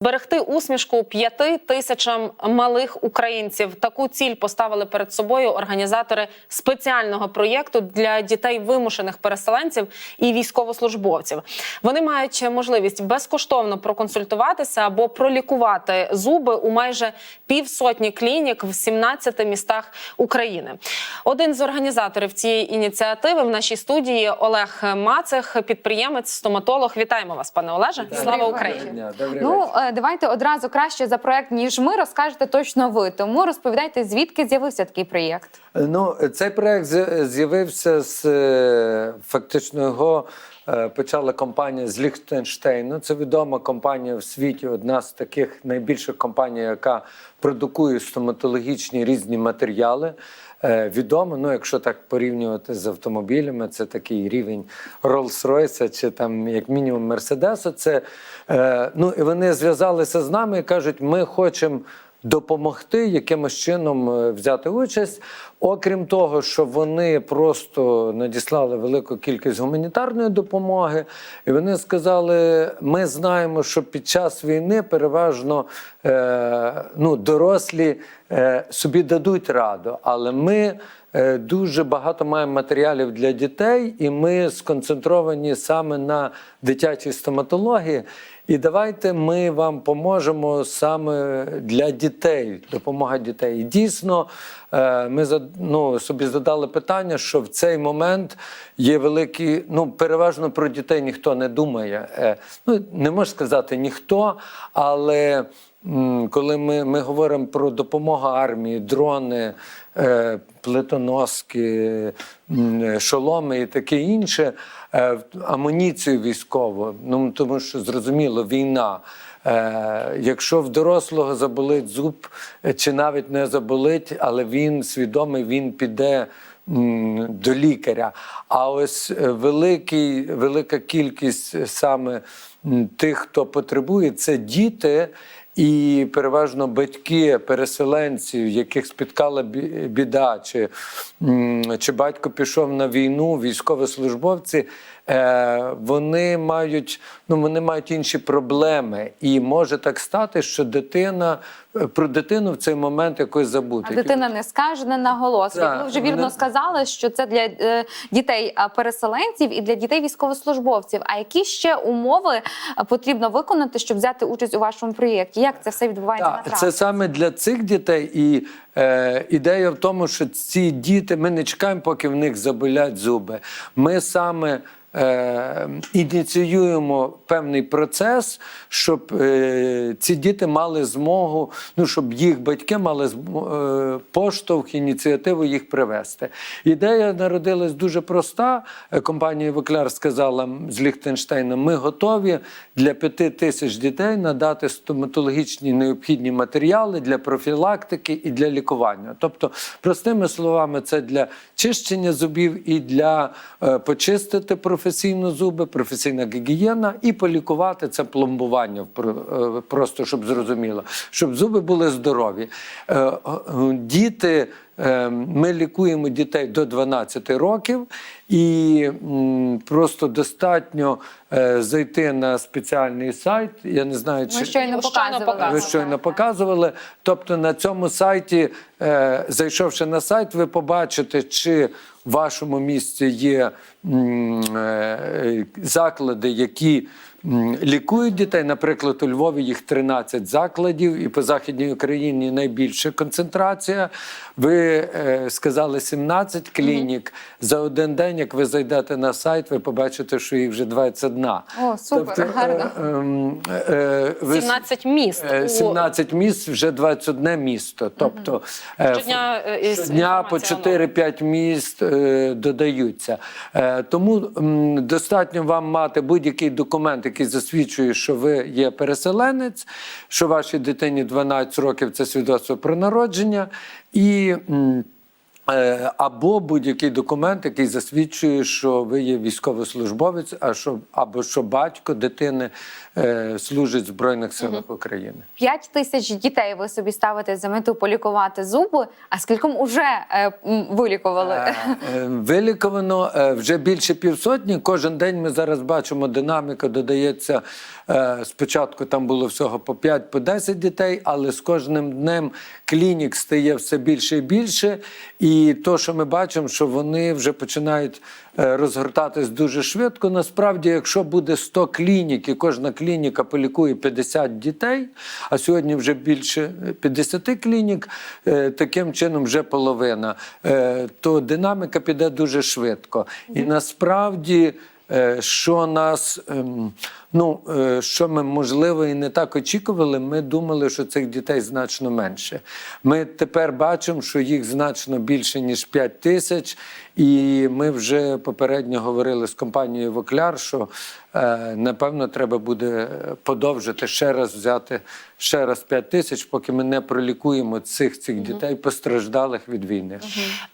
Берегти усмішку п'яти тисячам малих українців. Таку ціль поставили перед собою організатори спеціального проєкту для дітей вимушених переселенців і військовослужбовців. Вони мають можливість безкоштовно проконсультуватися або пролікувати зуби у майже півсотні клінік в 17 містах України. Один з організаторів цієї ініціативи в нашій студії Олег Мацех, підприємець, стоматолог. Вітаємо вас, пане Олеже. Слава Україні! Ну давайте одразу краще за проект, ніж ми розкажете точно ви. Тому розповідайте, звідки з'явився такий проєкт. Ну, цей проект з'явився з е, фактично його почала компанія з Ліхтенштейну. Це відома компанія в світі, одна з таких найбільших компаній, яка продукує стоматологічні різні матеріали. Е, Відомо, ну якщо так порівнювати з автомобілями, це такий рівень Rolls-Royce чи там як мінімум Мерседеса. Це е, ну і вони зв'язалися з нами і кажуть, ми хочемо допомогти якимось чином е, взяти участь. Окрім того, що вони просто надіслали велику кількість гуманітарної допомоги, і вони сказали: ми знаємо, що під час війни переважно е, ну, дорослі е, собі дадуть раду, але ми. е, Дуже багато маємо матеріалів для дітей, і ми сконцентровані саме на дитячій стоматології. І давайте ми вам поможемо саме для дітей, допомога дітей. І дійсно, е, ми ну, собі задали питання, що в цей момент є великі, ну переважно про дітей ніхто не думає. Е, Ну не можу сказати ніхто, але. Коли ми, ми говоримо про допомогу армії, дрони, е, плитоноски, м, шоломи і таке інше, е, амуніцію військову, ну тому що зрозуміло, війна. Е, якщо в дорослого заболить зуб, е, чи навіть не заболить, але він свідомий, він піде до лікаря. А ось е, великий, велика кількість е, саме тих, хто потребує, це діти. І переважно батьки переселенців, яких спіткала бі- біда, чи, чи батько пішов на війну, військовослужбовці, вони мають, ну, вони мають інші проблеми. І може так стати, що дитина е, про дитину в цей момент якось забути. А дитина не скаже, не наголосить. Так, Ви вже вірно не- сказали, що це для е, дітей переселенців і для дітей військовослужбовців. А які ще умови потрібно виконати, щоб взяти участь у вашому проєкті? Як це все відбувається Так, практиці? це саме для цих дітей, і е, ідея в тому, що ці діти ми не чекаємо, поки в них заболять зуби. Ми саме е, ініціюємо певний процес, щоб е, ці діти мали змогу, ну щоб їх батьки мали е, поштовх, ініціативу їх привести. Ідея народилась дуже проста. Е, Компанія Вокляр сказала з Ліхтенштейна: ми готові для п'яти тисяч дітей надати стоматологічні необхідні матеріали для профілактики і для лікування. Тобто, простими словами, це для чищення зубів і для е, почистити професійно зуби, професійна гігієна, і полікувати це пломбування, е, просто щоб зрозуміло, щоб зуби були здорові. Е, Діти. Е, Ми лікуємо дітей до 12 років, і просто достатньо зайти на спеціальний сайт. Я не знаю, чи щойно Ви щойно показували. показували. ви щойно показували. Тобто на цьому сайті, зайшовши на сайт, ви побачите, чи вашому місці є е, заклади, які лікують дітей. Наприклад, у Львові їх 13 закладів, і по Західній Україні найбільша концентрація. Ви е, сказали 17 клінік. За один день, як ви зайдете на сайт, ви побачите, що їх вже 21. О, супер, гарно. е, ем, е, ви- 17 міст. Е, у- 17 міст, вже 21 місто. Тобто е, Щодня, е, щодня по 4-5 міст е, додаються. Е, Тому достатньо вам мати будь-який документ, який засвідчує, що ви є переселенець, що вашій дитині 12 років це свідоцтво про народження. І Або будь-який документ, який засвідчує, що ви є військовослужбовець, а що або що батько дитини е, служить в Збройних силах України. 5 тисяч дітей ви собі ставите за мету полікувати зуби. А скільком уже е, вилікували? Е, е, Виліковано е, вже більше півсотні. Кожен день ми зараз бачимо динаміка. Додається е, спочатку там було всього по 5 по 10 дітей, але з кожним днем клінік стає все більше і більше. І то, що ми бачимо, що вони вже починають е, розгортатись дуже швидко. Насправді, якщо буде 100 клінік, і кожна клініка полікує 50 дітей, а сьогодні вже більше 50 клінік, е, таким чином вже половина, е, то динаміка піде дуже швидко. І насправді. е, Що нас, ем, ну е, що ми можливо і не так очікували, ми думали, що цих дітей значно менше. Ми тепер бачимо, що їх значно більше ніж 5 тисяч, і ми вже попередньо говорили з компанією Вокляр, що е, напевно треба буде подовжити ще раз взяти ще раз 5 тисяч, поки ми не пролікуємо цих цих дітей постраждалих від війни.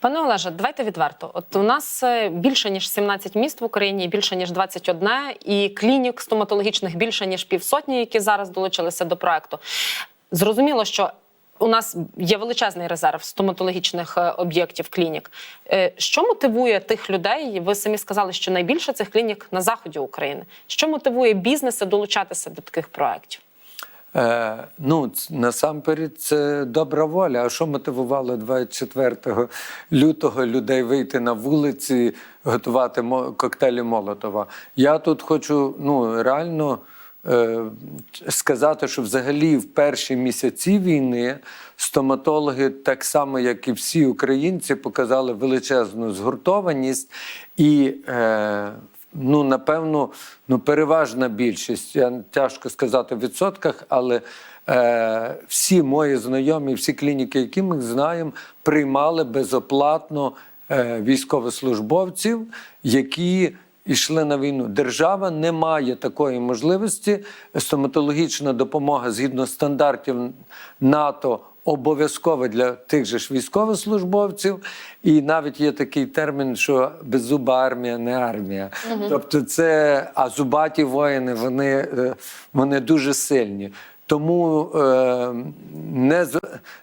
Пане Олеже, давайте відверто. От у нас е, більше ніж 17 міст в Україні, більше ніж 21, і клінік стоматологічних більше ніж півсотні, які зараз долучилися до проекту. Зрозуміло, що у нас є величезний резерв стоматологічних е, об'єктів клінік. Е, Що мотивує тих людей? Ви самі сказали, що найбільше цих клінік на заході України. Що мотивує бізнеси долучатися до таких проєктів? Е, ну, насамперед, це добра воля. А що мотивувало 24 лютого людей вийти на вулиці, готувати коктейлі Молотова? Я тут хочу ну, реально е, сказати, що взагалі в перші місяці війни стоматологи, так само як і всі українці, показали величезну згуртованість і. Е, Ну, напевно, ну, переважна більшість, я тяжко сказати в відсотках, але е, всі мої знайомі, всі клініки, які ми знаємо, приймали безоплатно е, військовослужбовців, які йшли на війну. Держава не має такої можливості. Стоматологічна допомога згідно стандартів НАТО обов'язково для тих же ж військовослужбовців. І навіть є такий термін, що беззуба армія не армія. Тобто, це а зубаті воїни вони, е, вони дуже сильні. Тому е, не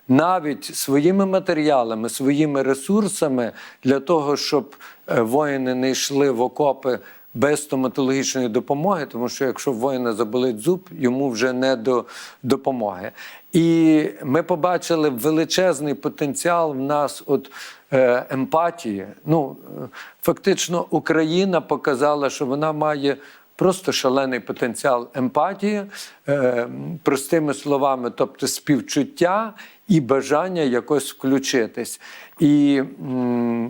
навіть своїми матеріалами, своїми ресурсами для того, щоб е, воїни не йшли в окопи без стоматологічної допомоги, тому що якщо воїна заболить зуб, йому вже не до допомоги. І ми побачили величезний потенціал в нас от е, емпатії. Ну, фактично, Україна показала, що вона має просто шалений потенціал емпатії, е, простими словами, тобто співчуття і бажання якось включитись. І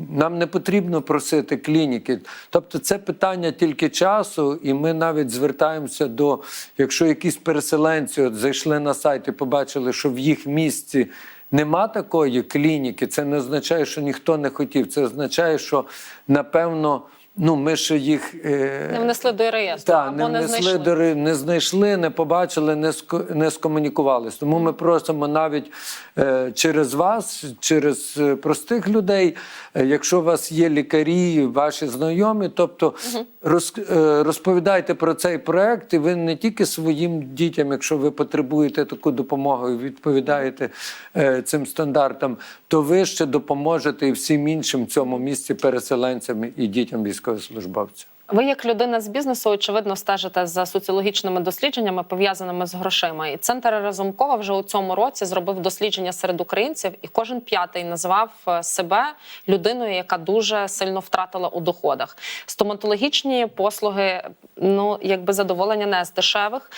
нам не потрібно просити клініки. Тобто, це питання тільки часу, і ми навіть звертаємося до, якщо якісь переселенці от зайшли на сайт і побачили, що в їх місті. Нема такої клініки, це не означає, що ніхто не хотів. Це означає, що напевно, ну ми ще їх е, Не внесли до реєстру та, або не не, внесли до не знайшли, не побачили, не не скомунікувалися. Тому ми просимо навіть е, через вас, через е, простих людей, е, якщо у вас є лікарі, ваші знайомі, тобто роз, е, розповідайте про цей проект, і ви не тільки своїм дітям, якщо ви потребуєте таку допомогу і відповідаєте е, цим стандартам, то ви ще допоможете і всім іншим в цьому місці переселенцям і дітям військовослужбовців. Ви, як людина з бізнесу, очевидно, стежите за соціологічними дослідженнями, пов'язаними з грошима. І центр Разумкова вже у цьому році зробив дослідження серед українців, і кожен п'ятий назвав е, себе людиною, яка дуже сильно втратила у доходах. Стоматологічні послуги, ну якби задоволення не з дешевих.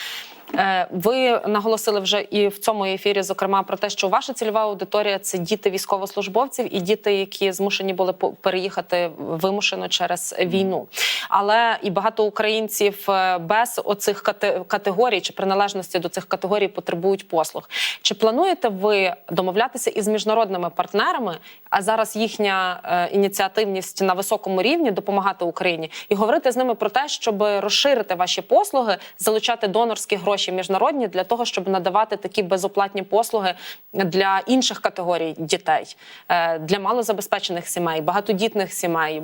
Е, Ви наголосили вже і в цьому ефірі, зокрема, про те, що ваша цільова аудиторія це діти військовослужбовців і діти, які змушені були переїхати вимушено через війну. Але і багато українців е, без оцих категорій чи приналежності до цих категорій потребують послуг. Чи плануєте ви домовлятися із міжнародними партнерами? А зараз їхня е, ініціативність на високому рівні допомагати Україні і говорити з ними про те, щоб розширити ваші послуги, залучати донорські гроші гроші міжнародні для того, щоб надавати такі безоплатні послуги для інших категорій дітей, е, для малозабезпечених сімей, багатодітних сімей,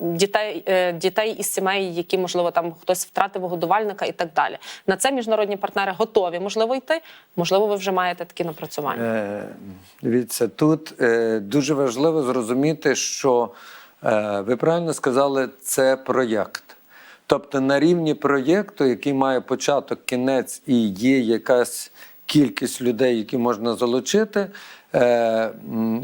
дітей, е, дітей із сімей, які можливо там хтось втратив годувальника і так далі. На це міжнародні партнери готові можливо йти. Можливо, ви вже маєте такі напрацювання. Е, Дивіться, тут е, дуже важливо зрозуміти, що е, ви правильно сказали, це проєкт. Тобто на рівні проєкту, який має початок, кінець і є якась кількість людей, які можна залучити, е,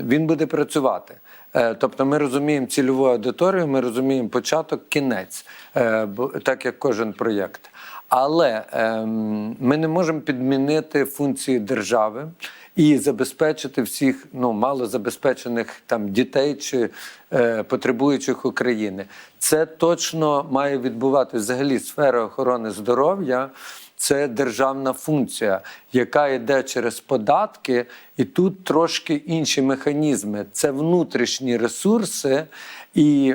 він буде працювати. Е, Тобто ми розуміємо цільову аудиторію, ми розуміємо початок, кінець, е, так як кожен проєкт. Але ем, ми не можемо підмінити функції держави і забезпечити всіх ну, малозабезпечених там дітей чи е, потребуючих України. Це точно має відбуватися взагалі сфера охорони здоров'я. Це державна функція, яка йде через податки, і тут трошки інші механізми. Це внутрішні ресурси. І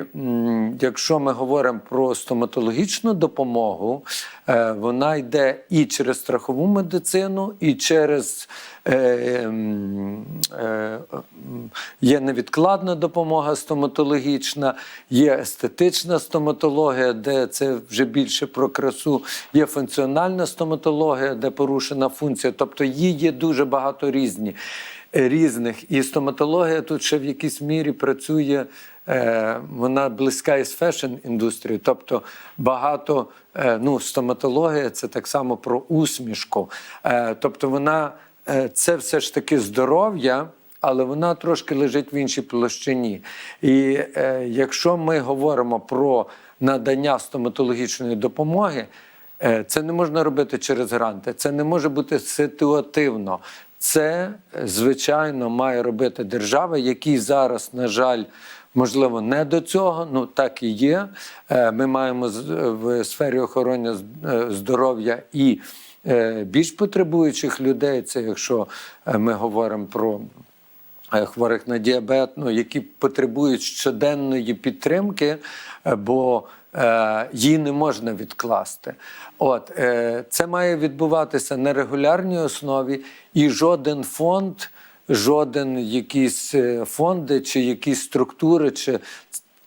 якщо ми говоримо про стоматологічну допомогу, е, вона йде і через страхову медицину, і через е, е, є невідкладна допомога стоматологічна, є естетична стоматологія, де це вже більше про красу, є функціональна стоматологія, де порушена функція. Тобто її є дуже багато різні, різних. І стоматологія тут ще в якійсь мірі працює. е, Вона близька із фешн індустрією, тобто багато е, ну, стоматологія це так само про усмішку. Е, Тобто вона е, це все ж таки здоров'я, але вона трошки лежить в іншій площині. І е, якщо ми говоримо про надання стоматологічної допомоги, це не можна робити через гранти, це не може бути ситуативно. Це, е, звичайно, має робити держава, якій зараз, на жаль, можливо, не до цього, ну так і є. Е, Ми маємо в сфері охорони е, здоров'я і е, більш потребуючих людей. Це якщо е, ми говоримо про е, хворих на діабет, ну, які потребують щоденної підтримки, е, бо е, її не можна відкласти. От е, це має відбуватися на регулярній основі, і жоден фонд, жоден якісь е, фонди чи якісь структури, чи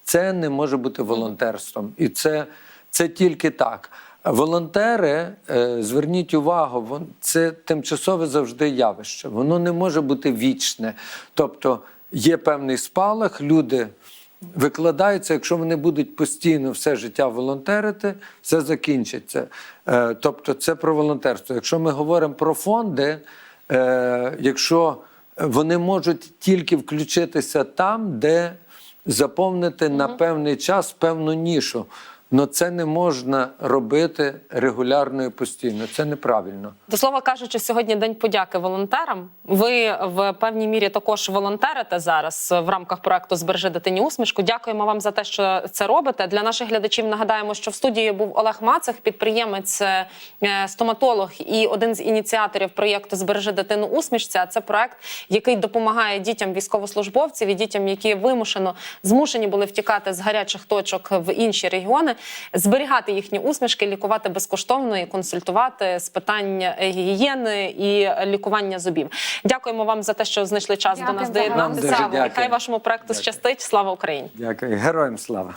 це не може бути волонтерством. І це, це тільки так. Волонтери, е, зверніть увагу, це тимчасове завжди явище. Воно не може бути вічне. Тобто є певний спалах, люди викладаються, якщо вони будуть постійно все життя волонтерити, все закінчиться. Е, Тобто, це про волонтерство. Якщо ми говоримо про фонди, е, якщо вони можуть тільки включитися там, де заповнити на певний час певну нішу. Но це не можна робити регулярно і постійно. Це неправильно. До слова кажучи, сьогодні день подяки волонтерам. Ви в певній мірі також волонтерите зараз в рамках проекту Збережи дитині усмішку. Дякуємо вам за те, що це робите. Для наших глядачів нагадаємо, що в студії був Олег Мацех, підприємець, е, стоматолог і один з ініціаторів проєкту Збережи дитину усмішця. Це проект, який допомагає дітям військовослужбовців і дітям, які вимушено змушені були втікати з гарячих точок в інші регіони, зберігати їхні усмішки, лікувати безкоштовно і консультувати з питань гігієни і лікування зубів. Дякуємо вам за те, що знайшли час дякую, до нас доєднатися. Нехай вашому проекту щастить. Слава Україні! Дякую. Героям слава.